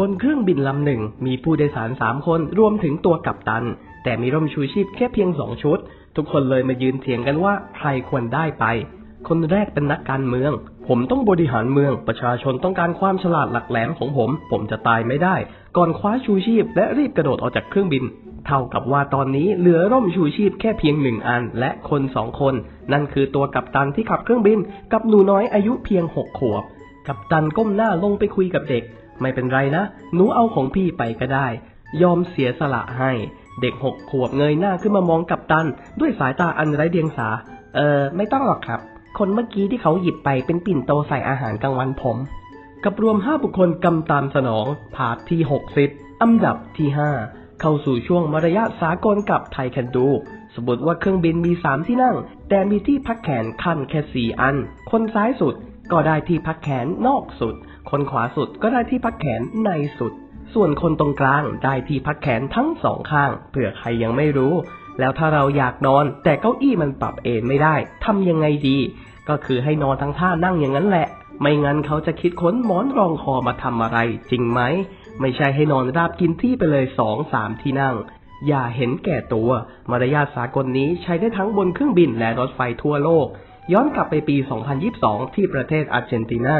บนเครื่องบินลำหนึ่งมีผู้โดยสารสามคนรวมถึงตัวกัปตัน แต่มีร่มชูชีพแค่เพียงสองชุด ทุกคนเลยมายืนเถียงกันว่าใครควรได้ไป คนแรกเป็นนักการเมือง ผมต้องบริหารเมือง ประชาชนต้องการความฉลาดหลักแหลมของผม ผมจะตายไม่ได้ ก่อนคว้าชูชีพ และรีบกระโดดออกจากเครื่องบิน เท่ากับว่าตอนนี้เหลือร่มชูชีพแค่เพียงหนึ่งอัน และคนสองคน นั่นคือตัวกัปตันที่ขับเครื่องบิน กับหนูน้อยอายุเพียงหกขวบกัปตันก้มหน้าลงไปคุยกับเด็ก ไม่เป็นไรนะ หนูเอาของพี่ไปก็ได้ ยอมเสียสละให้ เด็กหกขวบเงยหน้าขึ้นมามองกัปตัน ด้วยสายตาอันไร้เดียงสา เออ ไม่ต้องหรอกครับ คนเมื่อกี้ที่เขาหยิบไปเป็นปิ่นโตใส่อาหารกลางวันผม กับรวมห้าบุคคลกำตามสนองผาดที่หกสิบอันดับที่ห้าเข้าสู่ช่วงมารยาทสากลกับไทยแคนดู สมมติว่าเครื่องบินมีสามที่นั่ง แต่มีที่พักแขนขั้นแค่สี่อัน คนซ้ายสุดก็ได้ที่พักแขนนอกสุด คนขวาสุดก็ได้ที่พักแขนในสุด ส่วนคนตรงกลางได้ที่พักแขนทั้งสองข้างเผื่อใครยังไม่รู้ แล้วถ้าเราอยากนอน แต่เก้าอี้มันปรับเอนไม่ได้ทำยังไงดี ก็คือให้นอนทั้งท่านั่งอย่างนั้นแหละ ไม่งั้นเขาจะคิดค้นหมอนรองคอมาทำอะไร จริงไหมไม่ใช่ให้นอนราบกินที่ไปเลยสองสามที่นั่งอย่าเห็นแก่ตัว มารยาทสากลนี้ใช้ได้ทั้งบนเครื่องบินและรถไฟทั่วโลก ย้อนกลับไปปี 2022 ที่ประเทศอาร์เจนตินา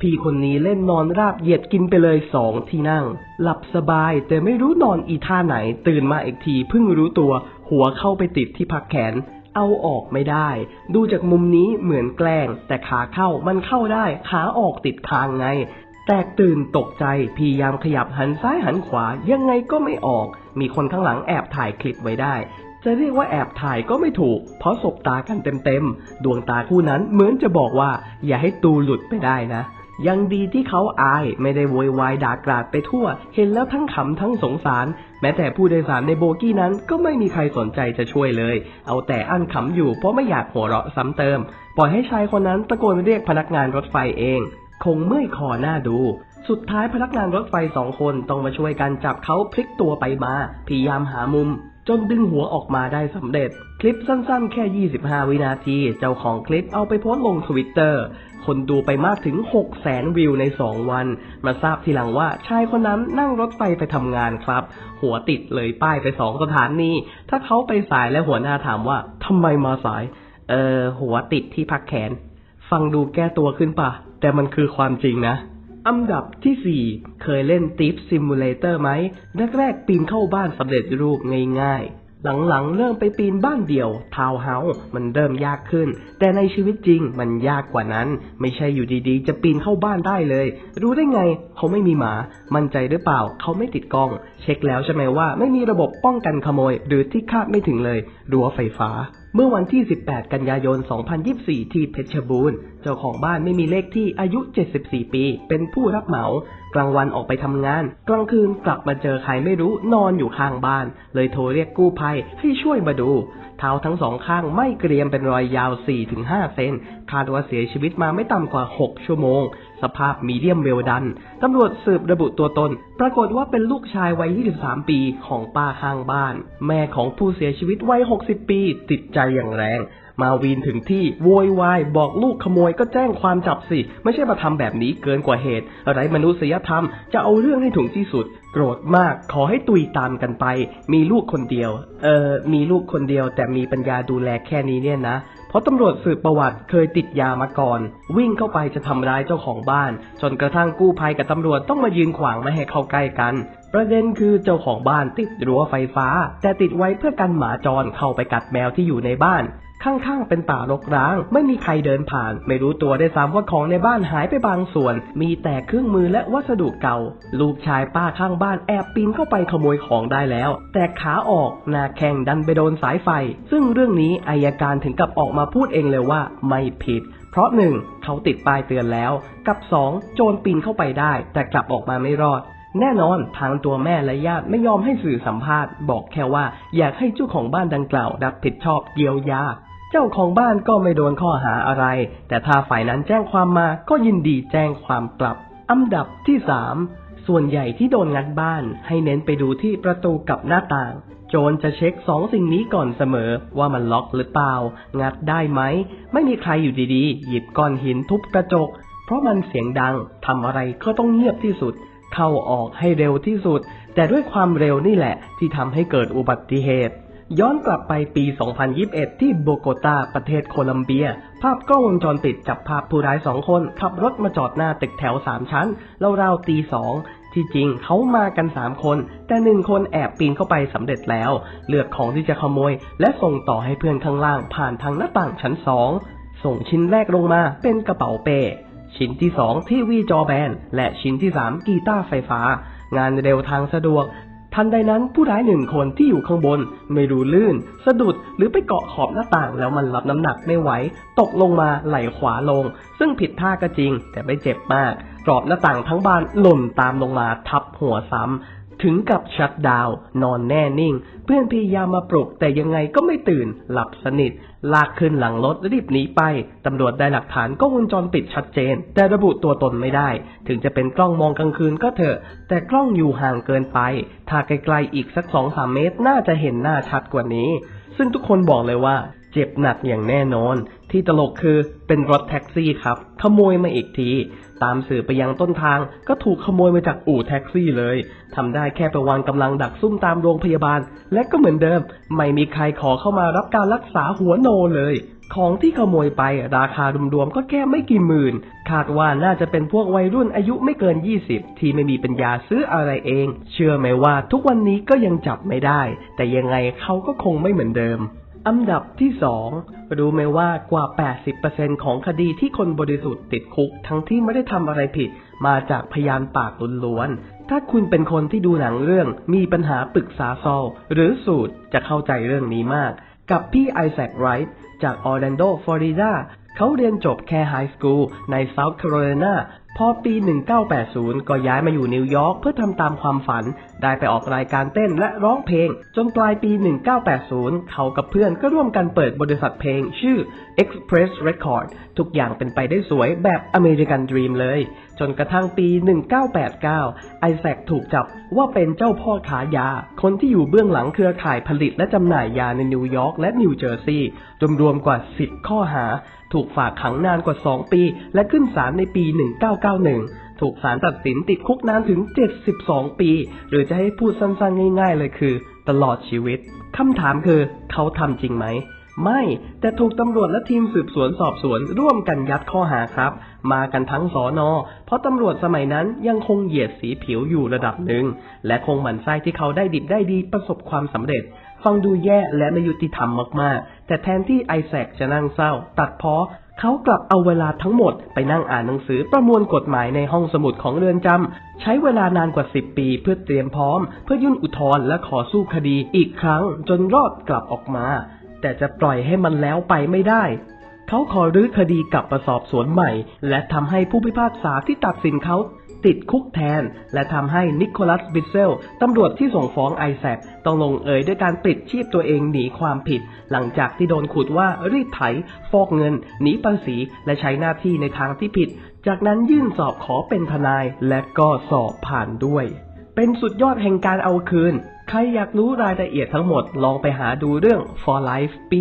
พี่คนนี้เล่นนอนราบเหยียดกินไปเลยสองที่นั่ง หลับสบายแต่ไม่รู้นอนอีท่าไหน ตื่นมาอีกทีเพิ่งรู้ตัว หัวเข้าไปติดที่พักแขน เอาออกไม่ได้ ดูจากมุมนี้เหมือนแกล้ง แต่ขาเข้ามันเข้าได้ ขาออกติดคางไง แตกตื่นตกใจพยายามขยับหันซ้ายหันขวา ยังไงก็ไม่ออก มีคนข้างหลังแอบถ่ายคลิปไว้ได้จะเรียกว่าแอบถ่ายก็ไม่ถูก เพราะสบตากันเต็มๆ ดวงตาคู่นั้นเหมือนจะบอกว่า อย่าให้ตูหลุดไปได้นะ ยังดีที่เขาอายไม่ได้โวยวายด่ากราดไปทั่ว เห็นแล้วทั้งขำทั้งสงสาร แม้แต่ผู้โดยสารในโบกี้นั้นก็ไม่มีใครสนใจจะช่วยเลย เอาแต่อั้นขำอยู่เพราะไม่อยากหัวเราะซ้ำเติม ปล่อยให้ชายคนนั้นตะโกนเรียกพนักงานรถไฟเอง คงเมื่อยคอหน้าดู สุดท้ายพนักงานรถไฟสองคนต้องมาช่วยกันจับเขาพลิกตัวไปมา พยายามหามุม จนดึงหัวออกมาได้สำเร็จ คลิปสั้นๆ แค่ 25 วินาที เจ้าของคลิปเอาไปโพสต์ลงทวิตเตอร์ คนดูไปมากถึง 6 แสนวิวใน 2 วัน มาทราบทีหลังว่าชายคนนั้นนั่งรถไฟไปทำงานครับ หัวติดเลยป้ายไปสองสถานี ถ้าเขาไปสายและหัวหน้าถามว่าทำไมมาสาย เออหัวติดที่พักแขน ฟังดูแก้ตัวขึ้นปะแต่มันคือความจริงนะ อันดับที่ 4 เคยเล่น Thief Simulator ไหมแรกๆปีนเข้าบ้านสำเร็จรูปง่ายๆ หลังๆ เริ่มไปปีนบ้านเดี่ยว ทาวน์เฮาส์มันเริ่มยากขึ้น แต่ในชีวิตจริงมันยากกว่านั้น ไม่ใช่อยู่ดีๆ จะปีนเข้าบ้านได้เลย รู้ได้ไง เขาไม่มีหมา มั่นใจหรือเปล่า เขาไม่ติดกล้อง เช็คแล้วใช่ไหมว่าไม่มีระบบป้องกันขโมย หรือที่คาดไม่ถึงเลยรั้วไฟฟ้า เมื่อวันที่ 18 กันยายน 2024 ที่เพชรบูรณ์ เจ้าของบ้านไม่มีเลขที่อายุ 74 ปี เป็นผู้รับเหมา กลางวันออกไปทำงาน กลางคืนกลับมาเจอใครไม่รู้นอนอยู่ข้างบ้าน เลยโทรเรียกกู้ภัยให้ช่วยมาดู เท้าทั้งสองข้างไม่เกรียมเป็นรอยยาว 4-5 เซน คาดว่าเสียชีวิตมาไม่ต่ำกว่า 6 ชั่วโมง สภาพมีเดียมเวลดัน ตำรวจสืบระบุตัวตน ปรากฏว่าเป็นลูกชายวัย 23 ปีของป้าข้างบ้าน แม่ของผู้เสียชีวิตวัย 60 ปี ติดใจอย่างแรง มาวีนถึงที่โวยวายบอกลูกขโมยก็แจ้งความจับสิ ไม่ใช่มาทำแบบนี้เกินกว่าเหตุ อะไรมนุษยธรรมจะเอาเรื่องให้ถึงที่สุด โกรธมากขอให้ตุยตามกันไป มีลูกคนเดียว เออ มีลูกคนเดียวแต่มีปัญญาดูแลแค่นี้เนี่ยนะเพราะตำรวจสืบประวัติเคยติดยามาก่อน วิ่งเข้าไปจะทำร้ายเจ้าของบ้าน จนกระทั่งกู้ภัยกับตำรวจต้องมายืนขวางไม่ให้เข้าใกล้กัน ประเด็นคือเจ้าของบ้านติดรั้วไฟฟ้า แต่ติดไว้เพื่อกันหมาจรเข้าไปกัดแมวที่อยู่ในบ้าน ข้างๆ เป็นป่ารกร้าง ไม่มีใครเดินผ่าน ไม่รู้ตัวได้ซ้ำว่าของในบ้านหายไปบางส่วน มีแต่เครื่องมือและวัสดุเก่า ลูกชายป้าข้างบ้านแอบปีนเข้าไปขโมยของได้แล้ว แต่ขาออกหน้าแข่งดันไปโดนสายไฟ ซึ่งเรื่องนี้อายการถึงกับออกมาพูดเองเลยว่าไม่ผิดเพราะหนึ่งเขาติดป้ายเตือนแล้ว กับสองโจรปีนเข้าไปได้ แต่กลับออกมาไม่รอด แน่นอนทางตัวแม่และญาติไม่ยอมให้สื่อสัมภาษณ์ บอกแค่ว่าอยากให้เจ้าของบ้านดังกล่าวรับผิดชอบเยียวยา เจ้าของบ้านก็ไม่โดนข้อหาอะไร แต่ถ้าฝ่ายนั้นแจ้งความมาก็ยินดีแจ้งความกลับ อันดับที่สามส่วนใหญ่ที่โดนงัดบ้านให้เน้นไปดูที่ประตูกับหน้าต่าง โจรจะเช็คสองสิ่งนี้ก่อนเสมอว่ามันล็อกหรือเปล่า งัดได้ไหม ไม่มีใครอยู่ดีๆ หยิบก้อนหินทุบกระจก เพราะมันเสียงดังทำอะไรก็ต้องเงียบที่สุด เข้าออกให้เร็วที่สุด แต่ด้วยความเร็วนี่แหละ ที่ทำให้เกิดอุบัติเหตุ ย้อนกลับไปปี 2021 ที่โบโกตา ประเทศโคลัมเบีย ภาพกล้องวงจรปิดจับภาพผู้ร้ายสองคน ขับรถมาจอดหน้าตึกแถวสามชั้นราวๆตีสองที่จริงเขามากันสามคน แต่หนึ่งคนแอบปีนเข้าไปสำเร็จแล้ว เลือกของที่จะขโมย และส่งต่อให้เพื่อนข้างล่างผ่านทางหน้าต่างชั้นสองส่งชิ้นแรกลงมาเป็นกระเป๋าเป้ ชิ้นที่สองที่วีจอแบน และชิ้นที่สามกีตาร์ไฟฟ้างานเร็วทางสะดวก ทันใดนั้นผู้ร้ายหนึ่งคนที่อยู่ข้างบนไม่รู้ลื่น สะดุดหรือไปเกาะขอบหน้าต่างแล้วมันรับน้ำหนักไม่ไหว ตกลงมาไหลขวาลง ซึ่งผิดท่าก็จริง แต่ไม่เจ็บมากกรอบหน้าต่างทั้งบานหล่นตามลงมาทับหัวซ้ำถึงกับชัดดาว นอนแน่นิ่ง เพื่อนพยายามมาปลุกแต่ยังไงก็ไม่ตื่น หลับสนิท ลากขึ้นหลังรถรีบหนีไป ตำรวจได้หลักฐานกล้องวงจรปิดชัดเจน แต่ระบุตัวตนไม่ได้ ถึงจะเป็นกล้องมองกลางคืนก็เถอะ แต่กล้องอยู่ห่างเกินไป ถ้าไกลๆอีกสักสองสามเมตรน่าจะเห็นหน้าชัดกว่านี้ ซึ่งทุกคนบอกเลยว่า เจ็บหนักอย่างแน่นอน ที่ตลกคือเป็นรถแท็กซี่ครับ ขโมยมาอีกที ตามสื่อไปยังต้นทาง ก็ถูกขโมยมาจากอู่แท็กซี่เลยทำได้แค่ไปวางกำลังดักซุ่มตามโรงพยาบาล และก็เหมือนเดิม ไม่มีใครขอเข้ามารับการรักษาหัวโนเลย ของที่ขโมยไปราคารวมๆก็แค่ไม่กี่หมื่น คาดว่าน่าจะเป็นพวกวัยรุ่นอายุไม่เกิน 20 ที่ไม่มีปัญญาซื้ออะไรเอง เชื่อไหมว่าทุกวันนี้ก็ยังจับไม่ได้ แต่ยังไงเขาก็คงไม่เหมือนเดิม อันดับที่สองรู้ไหมว่ากว่า 80%ของคดีที่คนบริสุทธิ์ติดคุกทั้งที่ไม่ได้ทำอะไรผิด มาจากพยานปากล้วนๆ ถ้าคุณเป็นคนที่ดูหนังเรื่องมีปัญหาปรึกษาซอลหรือสูตรจะเข้าใจเรื่องนี้มาก กับพี่ไอแซคไรท์จากออร์แลนโดฟลอริดาเขาเรียนจบแค่ไฮสคูลในเซาท์แคโรไลนา พอปี 1980 ก็ย้ายมาอยู่นิวยอร์กเพื่อทำตามความฝัน ได้ไปออกรายการเต้นและร้องเพลง จนปลายปี 1980 เขากับเพื่อนก็ร่วมกันเปิดบริษัทเพลงชื่อ Express Record ทุกอย่างเป็นไปได้สวยแบบ American Dream เลย จนกระทั่งปี 1989 ไอแซคถูกจับว่าเป็นเจ้าพ่อขายา คนที่อยู่เบื้องหลังเครือข่ายผลิตและจำหน่ายยาในนิวยอร์กและนิวเจอร์ซีย์รวมๆกว่า 10 ข้อหา ถูกฝากขังนานกว่า 2 ปี และขึ้นศาลในปี 1991 ถูกศาลตัดสินติดคุกนานถึง 72 ปี หรือจะให้พูดสั้นๆง่าย ๆ เลยคือ ตลอดชีวิตคำถามคือ เขาทำจริงไหมไม่แต่ถูกตำรวจและทีมสืบสวนสอบสวนร่วมกันยัดข้อหาครับ มากันทั้งสอนอ เพราะตำรวจสมัยนั้นยังคงเหยียดสีผิวอยู่ระดับหนึ่ง และคงหมั่นไส้ที่เขาได้ดิบได้ดีประสบความสำเร็จ ฟังดูแย่และไม่ยุติธรรมมากๆ แต่แทนที่ไอแซคจะนั่งเศร้า ตัดเพ้อเขากลับเอาเวลาทั้งหมดไปนั่งอ่านหนังสือประมวลกฎหมายในห้องสมุดของเรือนจำ ใช้เวลานานกว่า 10 ปีเพื่อเตรียมพร้อม เพื่อยื่นอุทธรณ์และขอสู้คดีอีกครั้งจนรอดกลับออกมา แต่จะปล่อยให้มันแล้วไปไม่ได้เขาขอรื้อคดีกลับมาสอบสวนใหม่ และทำให้ผู้พิพากษาที่ตัดสินเขา ติดคุกแทน และทำให้นิโคลัสบิเซลตำรวจที่ส่งฟ้องไอแซคต้องลงเอยด้วยการปลิดชีพตัวเองหนีความผิด หลังจากที่โดนขุดว่ารีดไถ ฟอกเงิน หนีภาษี และใช้หน้าที่ในทางที่ผิด จากนั้นยื่นสอบขอเป็นทนายและก็สอบผ่านด้วย เป็นสุดยอดแห่งการเอาคืนใครอยากรู้รายละเอียดทั้งหมดลองไปหาดูเรื่อง For Life ปี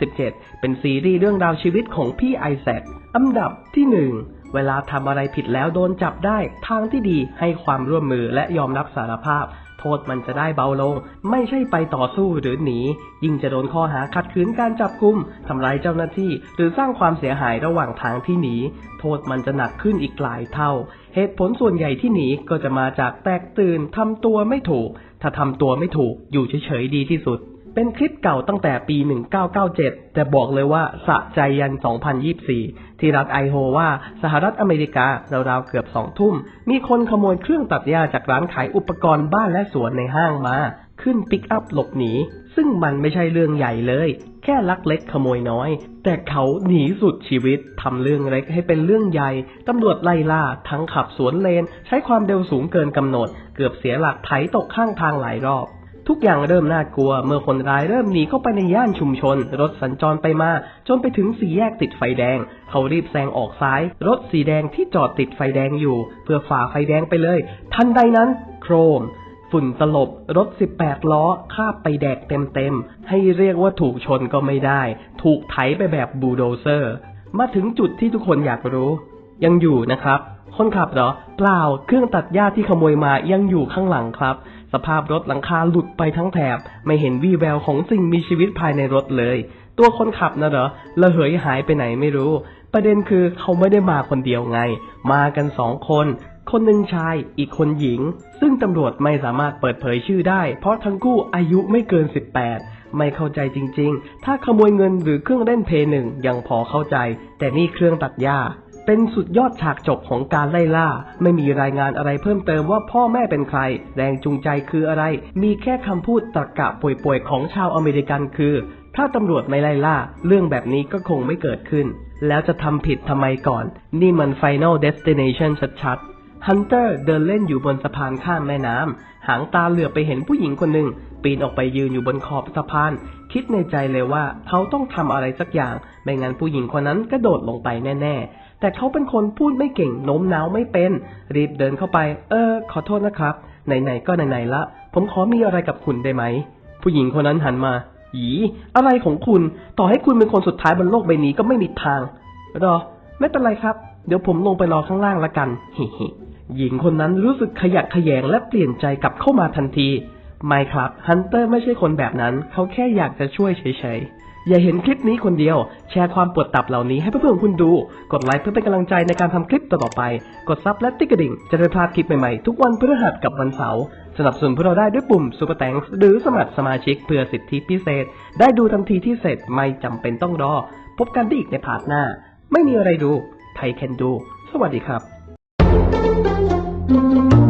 2017 เป็นซีรีส์เรื่องราวชีวิตของพี่ไอแซคอันดับที่หนึ่ง เวลาทำอะไรผิดแล้วโดนจับได้ ทางที่ดีให้ความร่วมมือและยอมรับสารภาพ โทษมันจะได้เบาลง ไม่ใช่ไปต่อสู้หรือหนี ยิ่งจะโดนข้อหาขัดขืนการจับกุมทำร้ายเจ้าหน้าที่ หรือสร้างความเสียหายระหว่างทางที่หนี โทษมันจะหนักขึ้นอีกหลายเท่า เหตุผลส่วนใหญ่ที่หนีก็จะมาจากแตกตื่นทำตัวไม่ถูก ถ้าทำตัวไม่ถูกอยู่เฉยๆดีที่สุด เป็นคลิปเก่าตั้งแต่ปี 1997 แต่บอกเลยว่าสะใจยัน 2024 ที่รัฐไอโฮวาสหรัฐอเมริการาวๆเกือบสองทุ่ม มีคนขโมยเครื่องตัดหญ้าจากร้านขายอุปกรณ์บ้านและสวนในห้างมา ขึ้นปิกอัพหลบหนี ซึ่งมันไม่ใช่เรื่องใหญ่เลย ค่ลักเล็กขโมยน้อย แต่เขาหนีสุดชีวิตทำเรื่องเล็กให้เป็นเรื่องใหญ่ตำรวจไล่ล่าทั้งขับสวนเลน ใช้ความเร็วสูงเกินกำหนด เกือบเสียหลักไถตกข้างทางหลายรอบทุกอย่างเริ่มน่ากลัวเมื่อคนร้ายเริ่มหนีเข้าไปในย่านชุมชน รถสัญจรไปมา จนไปถึงสี่แยกติดไฟแดง เขารีบแซงออกซ้าย รถสีแดงที่จอดติดไฟแดงอยู่ เพื่อฝ่าไฟแดงไปเลย ทันใดนั้น โครม ฝุ่นตลบ รถ 18 ล้อคาบไปแดกเต็มๆ ให้เรียกว่าถูกชนก็ไม่ได้ ถูกไถไปแบบบูโดเซอร์ มาถึงจุดที่ทุกคนอยากรู้ ยังอยู่นะครับ คนขับเหรอ เปล่า เครื่องตัดหญ้าที่ขโมยมายังอยู่ข้างหลังครับ สภาพรถหลังคาหลุดไปทั้งแถบ ไม่เห็นวี่แววของสิ่งมีชีวิตภายในรถเลย ตัวคนขับนะเหรอระเหยหายไปไหนไม่รู้ ประเด็นคือเขาไม่ได้มาคนเดียวไง มากันสองคน คนหนึ่งชาย อีกคนหญิง ซึ่งตำรวจไม่สามารถเปิดเผยชื่อได้ เพราะทั้งคู่อายุไม่เกิน 18 ไม่เข้าใจจริง ๆ ถ้าขโมยเงินหรือเครื่องเล่นเพย์หนึ่งยังพอเข้าใจ แต่นี่เครื่องตัดหญ้า เป็นสุดยอดฉากจบของการไล่ล่า ไม่มีรายงานอะไรเพิ่มเติมว่าพ่อแม่เป็นใคร แรงจูงใจคืออะไร มีแค่คำพูดตรรกะป่วยๆของชาวอเมริกันคือ ถ้าตำรวจไม่ไล่ล่า เรื่องแบบนี้ก็คงไม่เกิดขึ้น แล้วจะทำผิดทำไมก่อน นี่มัน Final Destination ชัดๆ ฮันเตอร์เดินเล่นอยู่บนสะพานข้ามแม่น้ำ หางตาเหลือบไปเห็นผู้หญิงคนหนึ่ง ปีนออกไปยืนอยู่บนขอบสะพาน คิดในใจเลยว่าเขาต้องทำอะไรสักอย่าง ไม่งั้นผู้หญิงคนนั้นกระโดดลงไปแน่ๆ แต่เขาเป็นคนพูดไม่เก่งโน้มน้าวไม่เป็น รีบเดินเข้าไป เออ ขอโทษนะครับ ไหนๆก็ไหนๆละ ผมขอมีอะไรกับคุณได้ไหม ผู้หญิงคนนั้นหันมาหยีอะไรของคุณ ต่อให้คุณเป็นคนสุดท้ายบนโลกใบนี้ก็ไม่มีทาง รอ ไม่เป็นไรครับ เดี๋ยวผมลงไปรอข้างล่างละกันฮิฮ หญิงคนนั้นรู้สึกขยักขยแงและเปลี่ยนใจกลับเข้ามาทันทีไม่ครับฮันเตอร์ไม่ใช่คนแบบนั้น เขาแค่อยากจะช่วยเฉยๆ อย่าเห็นคลิปนี้คนเดียว แชร์ความปวดตับเหล่านี้ให้เพื่อนๆของคุณดู กดไลค์เพื่อเป็นกำลังใจในการทำคลิปต่อๆไป กดซับและติ๊กกระดิ่ง จะได้พลาดคลิปใหม่ๆ ทุกวันพฤหัสกับวันเสาร์สนับสนุนพวกเราได้ด้วยปุ่ม Super Thanks หรือสมัครสมาชิกเพื่อสิทธิพิเศษ ได้ดูทันทีที่เสร็จไม่จำเป็นต้องรอ พบกันได้อีกในพาร์ทหน้า ไม่มีอะไรดูไทยแคนดู สวัสดีครับ thank you.